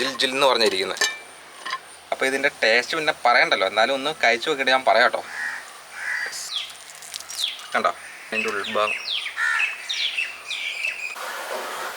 ജിൽ ജിൽ എന്ന് പറഞ്ഞിരിക്കുന്നത് അപ്പോൾ ഇതിന്റെ ടേസ്റ്റ് പിന്നെ പറയണ്ടല്ലോ. എന്നാലും ഒന്ന് കഴിച്ചു നോക്കിയിട്ട് ഞാൻ പറയാം കേട്ടോ. കണ്ടോ? അതിന്റെ ഉൾഭാഗം.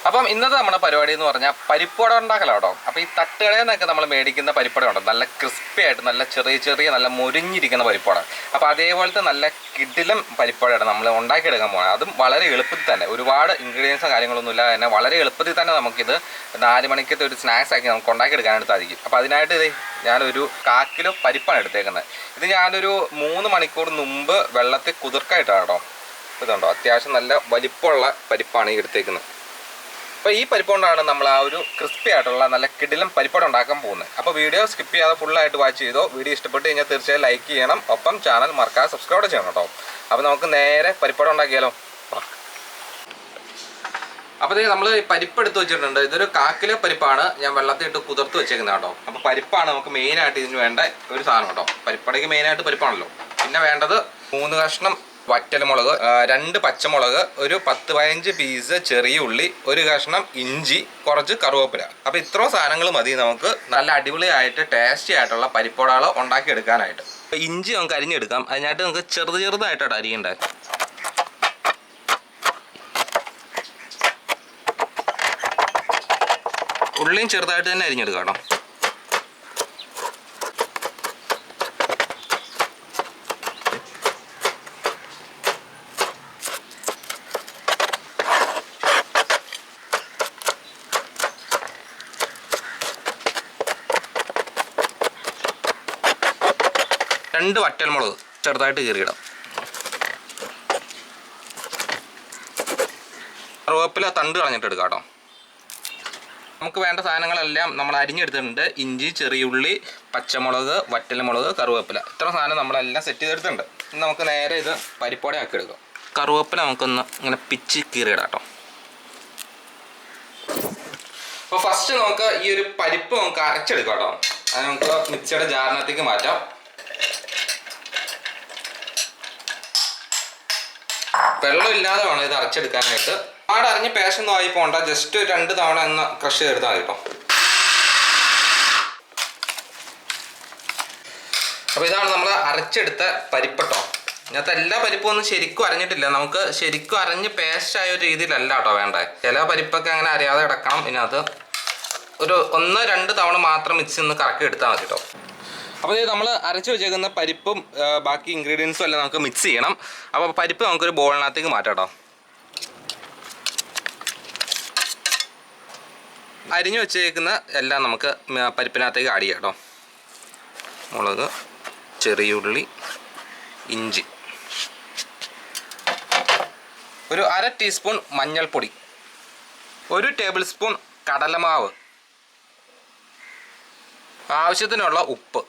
അപ്പം ഇന്നത്തെ നമ്മുടെ പരിപാടി എന്ന് പറഞ്ഞാൽ പരിപ്പുവട ഉണ്ടാക്കലാണ് കേട്ടോ. അപ്പോൾ ഈ തട്ടുകടയിൽ നിന്നൊക്കെ നമ്മൾ മേടിക്കുന്ന പരിപ്പുവട ഉണ്ടോ നല്ല ക്രിസ്പി ആയിട്ട് നല്ല ചെറിയ ചെറിയ നല്ല മുരിഞ്ഞിരിക്കുന്ന പരിപ്പാണ് അപ്പോൾ അതേപോലത്തെ നല്ല കിടിലം പരിപ്പാടാണ് നമ്മൾ ഉണ്ടാക്കിയെടുക്കാൻ പോകുന്നത് അതും വളരെ എളുപ്പത്തിൽ തന്നെ. ഒരുപാട് ഇൻഗ്രീഡിയൻസും കാര്യങ്ങളൊന്നും ഇല്ലാതെ തന്നെ വളരെ എളുപ്പത്തിൽ തന്നെ നമുക്കിത് നാല് മണിക്കത്തെ ഒരു സ്നാക്സ് ആക്കി നമുക്ക് ഉണ്ടാക്കിയെടുക്കാനായിട്ട് സാധിക്കും. അപ്പോൾ അതിനായിട്ട് ഇത് ഞാനൊരു കാക്കിലോ പരിപ്പാണ് എടുത്തേക്കുന്നത്. ഇത് ഞാനൊരു മൂന്ന് മണിക്കൂർ മുമ്പ് വെള്ളത്തിൽ കുതിർക്കായിട്ടാണ് കേട്ടോ. ഇതുണ്ടോ? അത്യാവശ്യം നല്ല വലിപ്പമുള്ള പരിപ്പാണ് ഈ എടുത്തേക്കുന്നത്. അപ്പോൾ ഈ പരിപ്പ് കൊണ്ടാണ് നമ്മൾ ആ ഒരു ക്രിസ്പി ആയിട്ടുള്ള നല്ല കിടിലം പരിപ്പട ഉണ്ടാക്കാൻ പോകുന്നത്. അപ്പോൾ വീഡിയോ സ്കിപ്പ് ചെയ്യാതെ ഫുള്ളായിട്ട് വാച്ച് ചെയ്തോ. വീഡിയോ ഇഷ്ടപ്പെട്ട് കഴിഞ്ഞാൽ തീർച്ചയായും ലൈക്ക് ചെയ്യണം. ഒപ്പം ചാനൽ മറക്കാതെ സബ്സ്ക്രൈബ് ചെയ്യണം കേട്ടോ. അപ്പോൾ നമുക്ക് നേരെ പരിപ്പട ഉണ്ടാക്കിയാലോ? അപ്പോൾ ഇത് നമ്മൾ പരിപ്പ് എടുത്ത് വെച്ചിട്ടുണ്ട്. ഇതൊരു കാക്കിലെ പരിപ്പാണ്. ഞാൻ വെള്ളത്തിൽ ഇട്ട് കുതിർത്ത് വെച്ചേക്കുന്നത് കേട്ടോ. അപ്പോൾ പരിപ്പാണ് നമുക്ക് മെയിനായിട്ട് ഇതിന് വേണ്ട ഒരു സാധനം കേട്ടോ. പരിപ്പടയ്ക്ക് മെയിനായിട്ട് പരിപ്പാണല്ലോ. പിന്നെ വേണ്ടത് മൂന്ന് കഷ്ണം വറ്റൽമുളക് മുളക് രണ്ട് പച്ചമുളക് ഒരു പത്ത് പതിനഞ്ച് പീസ് ചെറിയ ഉള്ളി ഒരു കഷ്ണം ഇഞ്ചി കുറച്ച് കറുവേപ്പില അപ്പോൾ ഇത്രയും സാധനങ്ങൾ മതി നമുക്ക്. നല്ല അടിപൊളിയായിട്ട് ടേസ്റ്റി ആയിട്ടുള്ള പരിപ്പോടകൾ ഉണ്ടാക്കിയെടുക്കാനായിട്ട്. ഇഞ്ചി നമുക്ക് അരിഞ്ഞെടുക്കാം. അതിനായിട്ട് നമുക്ക് ചെറുത് ചെറുതായിട്ടാണ് അരിയേണ്ടത് ഉള്ളിയും ചെറുതായിട്ട് തന്നെ അരിഞ്ഞെടുക്കാം കേട്ടോ. രണ്ട് വറ്റൽമുളക് ചെറുതായിട്ട് കീറിയിടാം. കറുവേപ്പില തണ്ട് കളഞ്ഞിട്ട് എടുക്കാം കേട്ടോ. നമുക്ക് വേണ്ട സാധനങ്ങളെല്ലാം നമ്മൾ അരിഞ്ഞെടുത്തിട്ടുണ്ട്. ഇഞ്ചി ചെറിയുള്ളി പച്ചമുളക് വറ്റൽമുളക് കറുവേപ്പില. ഇത്ര സാധനം നമ്മളെല്ലാം സെറ്റ് ചെയ്തെടുത്തിട്ടുണ്ട്. ഇനി നമുക്ക് നേരെ ഇത് പരിപ്പോടെ ആക്കി എടുക്കാം. കറുവേപ്പില നമുക്കൊന്ന് ഇങ്ങനെ പിച്ച് കീറിയിടാം കേട്ടോ. അപ്പോൾ ഫസ്റ്റ് നമുക്ക് ഈ ഒരു പരിപ്പ് നമുക്ക് അരച്ചെടുക്കാം കേട്ടോ. അത് നമുക്ക് മിക്സിയുടെ ജാറിനകത്തേക്ക് മാറ്റാം. വെള്ളം ഇല്ലാതെ വേണം ഇത് അരച്ചെടുക്കാനായിട്ട്. ആടെ അറിഞ്ഞ് പേശൊന്നും ആയി പോണ്ട. ജസ്റ്റ് രണ്ട് തവണ ഒന്ന് ക്രഷ് മതി കേട്ടോ അപ്പോൾ ഇതാണ് നമ്മൾ അരച്ചെടുത്ത പരിപ്പട്ടോ ഇതിനകത്ത് എല്ലാ പരിപ്പും ഒന്നും ശരിക്കും അരഞ്ഞിട്ടില്ല. നമുക്ക് ശരിക്കും അരഞ്ഞ് പേസ്റ്റായ ഒരു രീതിയിലല്ല കേട്ടോ വേണ്ടേ. ചില പരിപ്പൊക്കെ അങ്ങനെ അറിയാതെ കിടക്കണം. ഇതിനകത്ത് ഒരു ഒന്ന് രണ്ട് തവണ മാത്രം മിക്സ് ഒന്ന് കറക്കി എടുത്താൽ മതി കേട്ടോ അപ്പോൾ ഇത് നമ്മൾ അരച്ച് വെച്ചേക്കുന്ന പരിപ്പും ബാക്കി ഇൻഗ്രീഡിയൻസും എല്ലാം നമുക്ക് മിക്സ് ചെയ്യണം. അപ്പോൾ പരിപ്പ് നമുക്കൊരു ബോളിനകത്തേക്ക് മാറ്റാം കേട്ടോ അരിഞ്ഞു വെച്ചേക്കുന്ന എല്ലാം നമുക്ക് പരിപ്പിനകത്തേക്ക് ആഡ് ചെയ്യാം കേട്ടോ മുളക് ചെറിയുള്ളി ഇഞ്ചി. ഒരു അര ടീസ്പൂൺ മഞ്ഞൾപ്പൊടി. ഒരു ടേബിൾ സ്പൂൺ കടലമാവ്. ആവശ്യത്തിനുള്ള ഉപ്പ്.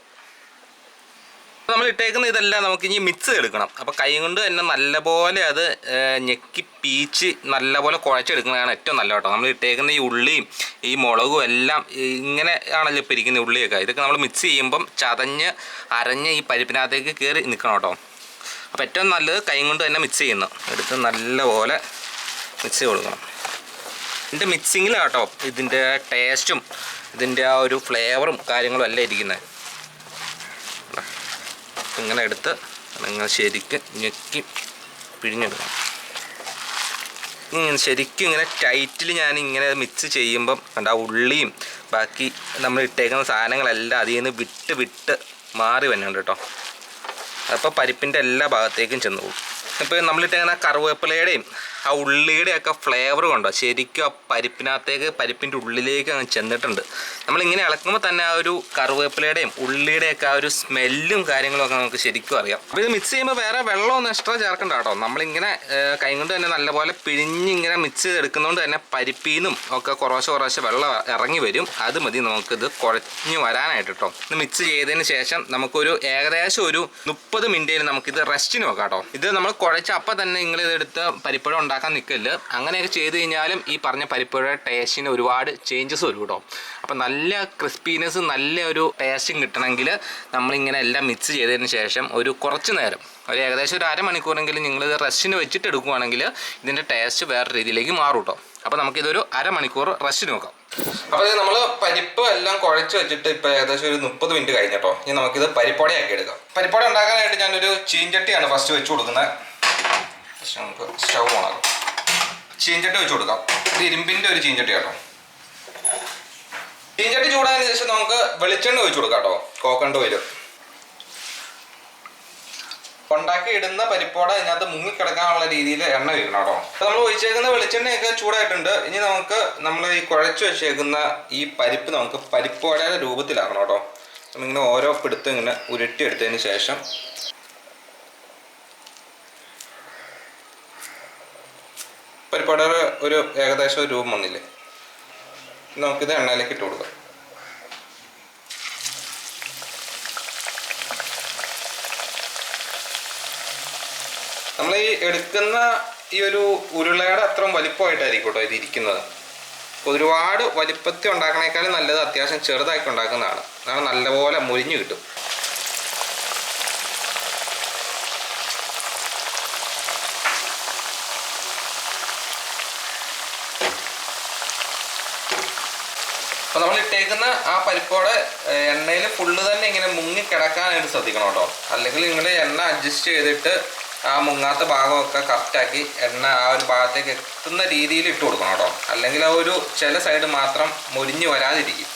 നമ്മൾ ഇട്ടേക്കുന്ന ഇതെല്ലാം നമുക്ക് ഇനി മിക്സ് എടുക്കണം. അപ്പോൾ കൈ കൊണ്ട് തന്നെ നല്ലപോലെ അത് ഞെക്കി പീച്ച് നല്ലപോലെ കുഴച്ചെടുക്കുന്നതാണ് ഏറ്റവും നല്ല കേട്ടോ. നമ്മൾ ഇട്ടേക്കുന്ന ഈ ഉള്ളിയും ഈ മുളകും എല്ലാം ഇങ്ങനെ ആണല്ലോ ഇപ്പോൾ ഇരിക്കുന്ന ഉള്ളിയൊക്കെ. ഇതൊക്കെ നമ്മൾ മിക്സ് ചെയ്യുമ്പം ചതഞ്ഞ് അരഞ്ഞ് ഈ പരിപ്പിനകത്തേക്ക് കയറി നിൽക്കണം കേട്ടോ. അപ്പോൾ ഏറ്റവും നല്ലത് കൈ കൊണ്ട് തന്നെ മിക്സ് ചെയ്യുന്നു. എടുത്ത് നല്ലപോലെ മിക്സ് ചെയ്ത് കൊടുക്കണം ഇതിന്റെ മിക്സിങ്ങിലാണ് കേട്ടോ ഇതിന്റെ ടേസ്റ്റും ഇതിന്റെ ആ ഒരു ഫ്ലേവറും കാര്യങ്ങളും എല്ലാം ഇരിക്കുന്നത്. ഇങ്ങനെ എടുത്ത് നിങ്ങൾ ശരിക്ക് ഞെക്കി പിഴിഞ്ഞെടുക്കണം. ഇങ്ങനെ ശരിക്കും ഇങ്ങനെ ടൈറ്റിൽ ഞാൻ ഇങ്ങനെ മിക്സ് ചെയ്യുമ്പം കണ്ട ഉള്ളിയും ബാക്കി നമ്മൾ ഇട്ടേക്കുന്ന സാധനങ്ങളെല്ലാം അതിൽ നിന്ന് വിട്ട് വിട്ട് മാറി വരുന്നുണ്ട് കേട്ടോ. അപ്പോൾ പരിപ്പിന്റെ എല്ലാ ഭാഗത്തേക്കും ചെന്ന് പോകും. ഇപ്പോൾ നമ്മളിട്ടേക്കുന്ന കറുവേപ്പിലയുടെയും ആ ഉള്ളിയുടെയും ഒക്കെ ഫ്ലേവർ കൊണ്ടോ? ശരിക്കും ആ പരിപ്പിനകത്തേക്ക് പരിപ്പിന്റെ ഉള്ളിലേക്ക് അങ്ങ് ചെന്നിട്ടുണ്ട്. നമ്മളിങ്ങനെ ഇളക്കുമ്പോൾ തന്നെ ആ ഒരു കറുവേപ്പിലയുടെയും ഉള്ളിയുടെയൊക്കെ ആ ഒരു സ്മെല്ലും കാര്യങ്ങളും ഒക്കെ നമുക്ക് ശരിക്കും അറിയാം. അപ്പോൾ ഇത് മിക്സ് ചെയ്യുമ്പോൾ വേറെ വെള്ളമൊന്നും എക്സ്ട്രാ ചേർക്കണ്ട കേട്ടോ. നമ്മളിങ്ങനെ കൈ കൊണ്ട് തന്നെ നല്ലപോലെ പിഴിഞ്ഞിങ്ങനെ മിക്സ് ചെയ്തെടുക്കുന്നതുകൊണ്ട് തന്നെ പരിപ്പീന്നും ഒക്കെ കുറേശ്ശെ കുറേശ്ശെ വെള്ളം ഇറങ്ങി വരും. അത് മതി നമുക്കിത് കുഴഞ്ഞു വരാനായിട്ട് കേട്ടോ. ഇത് മിക്സ് ചെയ്തതിന് ശേഷം നമുക്കൊരു ഏകദേശം ഒരു മുപ്പത് മിനിറ്റിൽ നമുക്കിത് റെസ്റ്റിന് വെക്കാം കേട്ടോ. ഇത് നമ്മൾ കുഴച്ച അപ്പം തന്നെ നിങ്ങൾ ഇതെടുത്ത് പരിപ്പുഴ ഉണ്ടാക്കാൻ നിൽക്കല്ല് അങ്ങനെയൊക്കെ ചെയ്ത് കഴിഞ്ഞാലും ഈ പറഞ്ഞ പരിപ്പുഴ ടേസ്റ്റിന് ഒരുപാട് ചേഞ്ചസ് വരും കേട്ടോ. അപ്പം നല്ല ക്രിസ്പിനെസ് നല്ല ഒരു ടേസ്റ്റും കിട്ടണമെങ്കിൽ നമ്മളിങ്ങനെ എല്ലാം മിക്സ് ചെയ്തതിന് ശേഷം ഒരു കുറച്ച് നേരം ഒരു ഏകദേശം ഒരു അരമണിക്കൂറെങ്കിലും നിങ്ങൾ ഇത് റെസ്റ്റിന് വെച്ചിട്ട് എടുക്കുവാണെങ്കിൽ ഇതിന്റെ ടേസ്റ്റ് വേറെ രീതിയിലേക്ക് മാറും കേട്ടോ. അപ്പോൾ നമുക്കിതൊരു അരമണിക്കൂർ റെസ്റ്റ് നോക്കാം അപ്പോൾ നമ്മൾ പരിപ്പ് എല്ലാം കുഴച്ച് വെച്ചിട്ട് ഇപ്പോൾ ഏകദേശം ഒരു മുപ്പത് മിനിറ്റ് കഴിഞ്ഞിട്ടോ ഇനി നമുക്കിത് പരിപ്പോടയാക്കി എടുക്കാം. പരിപ്പോട ഉണ്ടാക്കാനായിട്ട് ഞാനൊരു ചീഞ്ചട്ടിയാണ് ഫസ്റ്റ് വെച്ച് കൊടുക്കുന്നത്. ഫസ്റ്റ് നമുക്ക് സ്റ്റൗ ഓണാക്കാം ചീഞ്ചട്ടി വെച്ച് കൊടുക്കാം. ഇത് ഇരുമ്പിന്റെ ഒരു ചീഞ്ചട്ടി കേട്ടോ ചീഞ്ചട്ടി ചൂടായതിനു ശേഷം നമുക്ക് വെളിച്ചെണ്ണ ഒഴിച്ചു കൊടുക്കാം കേട്ടോ. കോക്കണ്ട് ഓയിൽ ഉണ്ടാക്കി ഇടുന്ന പരിപ്പോട ഇതിനകത്ത് മുങ്ങിക്കിടക്കാനുള്ള രീതിയിൽ എണ്ണ വീഴണം കേട്ടോ. നമ്മൾ ഒഴിച്ചേക്കുന്ന വെളിച്ചെണ്ണയൊക്കെ ചൂടായിട്ടുണ്ട്. ഇനി നമുക്ക് നമ്മൾ ഈ കുഴച്ച് വെച്ചേക്കുന്ന ഈ പരിപ്പ് നമുക്ക് പരിപ്പോടയുടെ രൂപത്തിലാക്കണം കേട്ടോ. നമ്മളിങ്ങനെ ഓരോ പിടുത്തം ഇങ്ങനെ ഉരുട്ടിയെടുത്തതിന് ശേഷം പരിപ്പോടയുടെ ഒരു ഏകദേശം ഒരു രൂപം വന്നില്ലേ? നമുക്കിത് എണ്ണയിലേക്ക് ഇട്ട് കൊടുക്കാം. നമ്മൾ ഈ എടുക്കുന്ന ഈ ഒരു ഉരുളയുടെ അത്രയും വലിപ്പമായിട്ടായിരിക്കും കേട്ടോ ഇത് ഇരിക്കുന്നത്. ഒരുപാട് വലിപ്പത്തിൽ ഉണ്ടാക്കണേക്കാളും നല്ലത് അത്യാവശ്യം ചെറുതാക്കി ഉണ്ടാക്കുന്നതാണ്. അതാണ് നല്ലപോലെ മുരിഞ്ഞു കിട്ടും. നമ്മൾ ഇട്ടേക്കുന്ന ആ പരിപ്പോടെ എണ്ണയിൽ ഫുള്ള് തന്നെ ഇങ്ങനെ മുങ്ങി കിടക്കാനായിട്ട് ശ്രദ്ധിക്കണം കേട്ടോ. അല്ലെങ്കിൽ നിങ്ങൾ എണ്ണ അഡ്ജസ്റ്റ് ചെയ്തിട്ട് ആ മുങ്ങാത്ത ഭാഗമൊക്കെ കറക്റ്റാക്കി എണ്ണ ആ ഒരു ഭാഗത്തേക്ക് എത്തുന്ന രീതിയിൽ ഇട്ട് കൊടുക്കണം കേട്ടോ. അല്ലെങ്കിൽ ആ ഒരു ചില സൈഡ് മാത്രം മുരിഞ്ഞു വരാതിരിക്കും.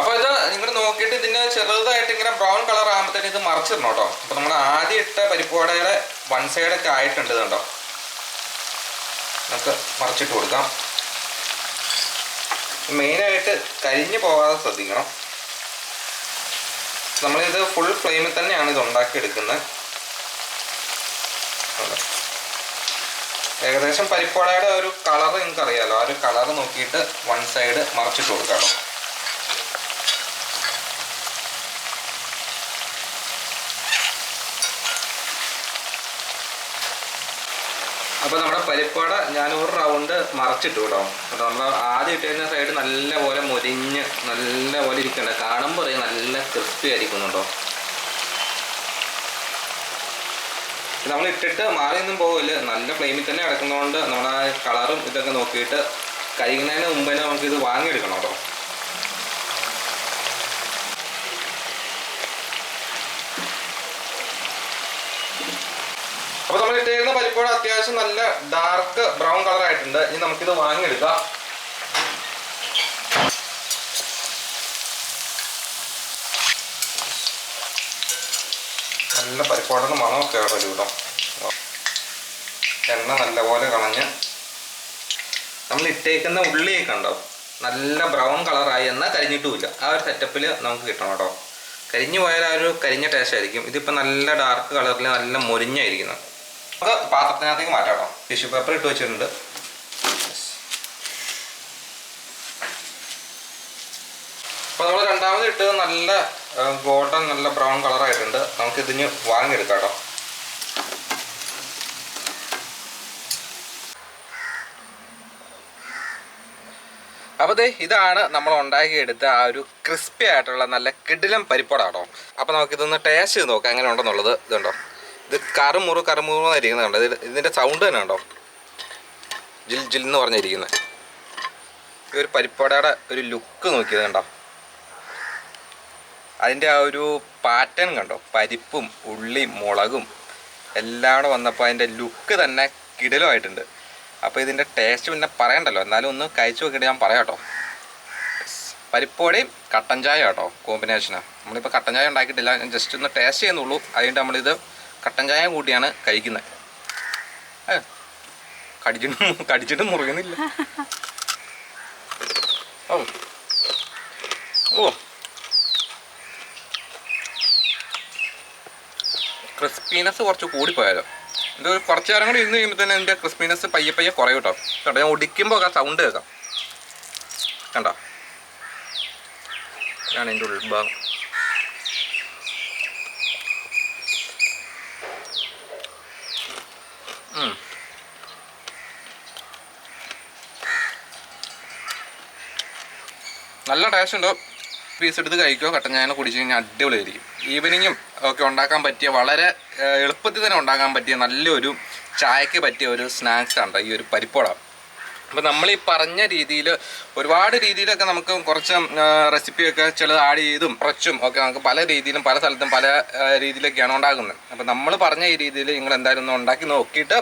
അപ്പൊ ഇത് നിങ്ങൾ നോക്കിയിട്ട് ഇതിന് ചെറുതായിട്ട് ഇങ്ങനെ ബ്രൗൺ കളർ ആകുമ്പോഴത്തേക്ക് ഇത് മറിച്ചിടണം കേട്ടോ. അപ്പൊ നമ്മൾ ആദ്യം ഇട്ട പരിപ്പോടയുടെ വൺ സൈഡൊക്കെ ആയിട്ടുണ്ട് കണ്ടോ. നമുക്ക് മറിച്ചിട്ട് കൊടുക്കാം. മെയിനായിട്ട് കരിഞ്ഞു പോകാതെ ശ്രദ്ധിക്കണം. നമ്മളിത് ഫുൾ ഫ്ലെയിമിൽ തന്നെയാണ് ഇത് ഉണ്ടാക്കിയെടുക്കുന്നത്. ഏകദേശം പരിപ്പോടയുടെ ഒരു കളർ നിങ്ങൾക്ക് അറിയാലോ ആ ഒരു കളർ നോക്കിയിട്ട് വൺ സൈഡ് മറിച്ചിട്ട് കൊടുക്കാം അപ്പോൾ നമ്മുടെ പരിപ്പാട ഞാൻ ഒരു റൗണ്ട് മറച്ചിട്ടു കേട്ടോ. അപ്പോൾ നമ്മൾ ആദ്യം ഇട്ടിരുന്ന സൈഡ് നല്ലപോലെ മുരിഞ്ഞ് നല്ലപോലെ ഇരിക്കണ്ട? കാണുമ്പോൾ അറിയാം നല്ല ക്രിസ്പി ആയിരിക്കുന്നുണ്ടോ നമ്മൾ ഇട്ടിട്ട് മാറിയൊന്നും പോകില്ല നല്ല ഫ്ലെയിമിൽ തന്നെ കിടക്കുന്നതുകൊണ്ട് നമ്മുടെ കളറും ഇതൊക്കെ നോക്കിയിട്ട് കഴിക്കുന്നതിന് മുമ്പ് തന്നെ നമുക്ക് ഇത് വാങ്ങിയെടുക്കണം കേട്ടോ അപ്പൊ നമ്മൾ ഇട്ടേക്കുന്ന പരിപ്പോടെ അത്യാവശ്യം നല്ല ഡാർക്ക് ബ്രൗൺ കളർ ആയിട്ടുണ്ട്. ഇനി നമുക്കിത് വാങ്ങിയെടുക്കാം. നല്ല പരിപ്പോടെ മണമൊക്കെ അവിടെ രൂപം എണ്ണ നല്ലപോലെ കളഞ്ഞ് നമ്മൾ ഇട്ടേക്കുന്ന ഉള്ളിയൊക്കെ ഉണ്ടാവും നല്ല ബ്രൗൺ കളറായി എന്നാൽ കരിഞ്ഞിട്ടുമില്ല. ആ ഒരു സെറ്റപ്പിൽ നമുക്ക് കിട്ടണം കേട്ടോ. കരിഞ്ഞു പോയാൽ ആ ഒരു കരിഞ്ഞ ടേസ്റ്റ് ആയിരിക്കും. ഇതിപ്പോൾ നല്ല ഡാർക്ക് കളറിൽ നല്ല മൊരിഞ്ഞായിരിക്കുന്നത്. നമുക്ക് പാത്രത്തിനകത്തേക്ക് മാറ്റാം കേട്ടോ ടിഷ്യൂ പേപ്പർ ഇട്ട് വെച്ചിട്ടുണ്ട്. അപ്പോൾ നമ്മൾ രണ്ടാമത് ഇട്ട് നല്ല ഗോൾഡൻ നല്ല ബ്രൗൺ കളറായിട്ടുണ്ട് നമുക്ക് ഇതിന് വാങ്ങിയെടുക്കാം കേട്ടോ അപ്പോൾ ദേ ഇതാണ് നമ്മൾ ഉണ്ടാക്കിയെടുത്ത ആ ഒരു ക്രിസ്പി ആയിട്ടുള്ള നല്ല കിടിലം പരിപ്പടാട്ടോ അപ്പോൾ നമുക്കിതൊന്ന് ടേസ്റ്റ് ചെയ്ത് നോക്കാം എങ്ങനെ ഉണ്ടെന്നുള്ളത് ഇതുണ്ടോ? ഇത് കറുമുറു കറുമുറു കണ്ടോ? ഇത് ഇതിന്റെ സൗണ്ട് തന്നെ ഉണ്ടോ ജിൽ ജിൽ എന്ന് പറഞ്ഞിരിക്കുന്നത് ഈ ഒരു പരിപ്പടയുടെ ഒരു ലുക്ക് നോക്കിയത് കണ്ടോ? അതിന്റെ ആ ഒരു പാറ്റേൺ കണ്ടോ? പരിപ്പും ഉള്ളിയും മുളകും എല്ലാം കൂടെ വന്നപ്പോൾ അതിന്റെ ലുക്ക് തന്നെ കിടലുമായിട്ടുണ്ട്. അപ്പോൾ ഇതിന്റെ ടേസ്റ്റ് പിന്നെ പറയണ്ടല്ലോ. എന്നാലും ഒന്ന് കഴിച്ചു നോക്കിയിട്ട് ഞാൻ പറയാം കേട്ടോ പരിപ്പോടെയും കട്ടൻ ചായ കേട്ടോ കോമ്പിനേഷനാണ് നമ്മളിപ്പോൾ കട്ടൻ ചായ ഉണ്ടാക്കിയിട്ടില്ല. ഞാൻ ജസ്റ്റ് ഒന്ന് ടേസ്റ്റ് ചെയ്യുന്നുള്ളൂ. അതുകൊണ്ട് നമ്മളിത് കട്ടൻ ചായ കൂട്ടിയാണ് കഴിക്കുന്നത് കടിച്ചിട്ട് കടിച്ചിട്ട് മുറിയുന്നില്ല ഓ. ഓ. ക്രിസ്പീനെസ് കുറച്ച് കൂടിപ്പോയാലോ? ഇത് കുറച്ച് നേരം കൂടി ഇരുന്ന് കഴിയുമ്പോൾ തന്നെ എന്റെ ക്രിസ്പിനെസ് പയ്യെ പയ്യെ കുറയും കേട്ടോ കേട്ടോ ഞാൻ ഒടിക്കുമ്പോൾ ആ സൗണ്ട് കേൾക്കാം. കണ്ടോ? ഇതാണ് എന്റെ ഉൾഭാഗം. നല്ല ടേസ്റ്റ് ഉണ്ട്. പീസ് എടുത്ത് കഴിക്കുകയോ കട്ടൻ ചായ കുടിച്ച് കഴിഞ്ഞാൽ അടിപൊളിയായിരിക്കും. ഈവനിങ്ങും ഒക്കെ ഉണ്ടാക്കാൻ പറ്റിയ വളരെ എളുപ്പത്തിൽ തന്നെ ഉണ്ടാക്കാൻ പറ്റിയ നല്ലൊരു ചായക്ക് പറ്റിയ ഒരു സ്നാക്സ് ആണ് ഈ ഒരു പരിപ്പോട. അപ്പോൾ നമ്മൾ ഈ പറഞ്ഞ രീതിയിൽ ഒരുപാട് രീതിയിലൊക്കെ നമുക്ക് കുറച്ച് റെസിപ്പിയൊക്കെ ചിലത് ആഡ് ചെയ്തും കുറച്ചും ഒക്കെ നമുക്ക് പല രീതിയിലും പല സ്ഥലത്തും പല രീതിയിലൊക്കെയാണ് ഉണ്ടാക്കുന്നത് അപ്പോൾ നമ്മൾ പറഞ്ഞ ഈ രീതിയിൽ നിങ്ങൾ എന്തായാലും ഒന്ന് ഉണ്ടാക്കി നോക്കിയിട്ട്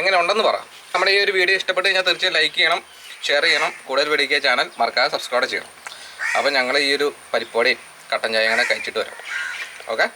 എങ്ങനെ ഉണ്ടെന്ന് പറ നമ്മുടെ ഈ ഒരു വീഡിയോ ഇഷ്ടപ്പെട്ട് കഴിഞ്ഞാൽ തീർച്ചയായും ലൈക്ക് ചെയ്യണം ഷെയർ ചെയ്യണം. കൂടുതൽ വീഡിയോ ചാനൽ മറക്കാതെ സബ്സ്ക്രൈബ് ചെയ്യണം. അപ്പോൾ ഞങ്ങൾ ഈ ഒരു പരിപ്പോടെയും കട്ടൻ ചായ അങ്ങനെ കഴിച്ചിട്ട് വരാം. ഓക്കെ?